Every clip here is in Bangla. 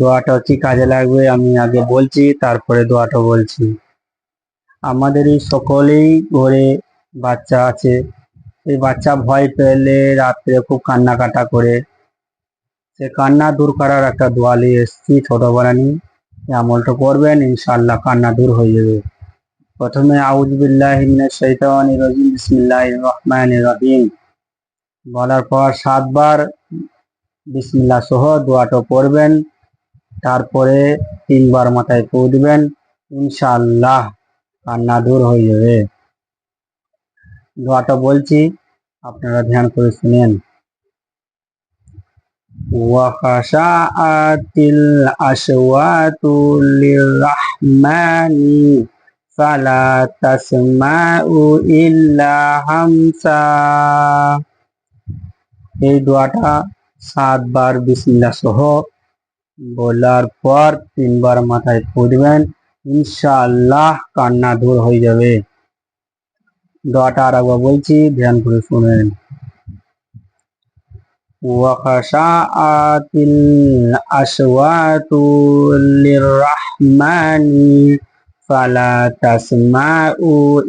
দোয়াটা কি কাজে লাগবে আমি আগে বলছি, তারপরে দোয়াটা বলছি। আমাদের এই সকলেই ঘরে বাচ্চা আছে। এই বাচ্চা ভয় পেলে রাত্রে খুব কান্নাকাটা করে। সে কান্না দূর করার একটা দোয়া নিয়ে এসেছি ছোটবেলানি। এই আমলটা করবেন ইনশাল্লাহ কান্না দূর হয়ে যাবে। প্রথমে আউজবিল্লাহ বলার পর সাতবার বিসমিল্লা সহ দোয়াটা পড়বেন। তারপরে তিনবার মাথায় ফু দিবেন ইনশাআল্লাহ কান্না দূর হয়ে যাবে দোয়াটা বলছি আপনারা ধ্যান করে শুনেন وخشعت الأصوات للرحمن فلا تسمع إلا همسا এই দোয়াটা সাতবার বিসমিল্লাহ সহ বলার পর তিনবার মাথায় ফুটবেন ইনশাআল্লাহ কান্না দূর হয়ে যাবে দোয়াটা আর একবার বলছি ধ্যান করে শুনেন وخشعت الأصوات للرحمن فلا تسمع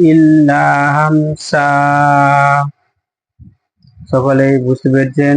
إلا همسا সকলেই বুঝতে পেরেছেন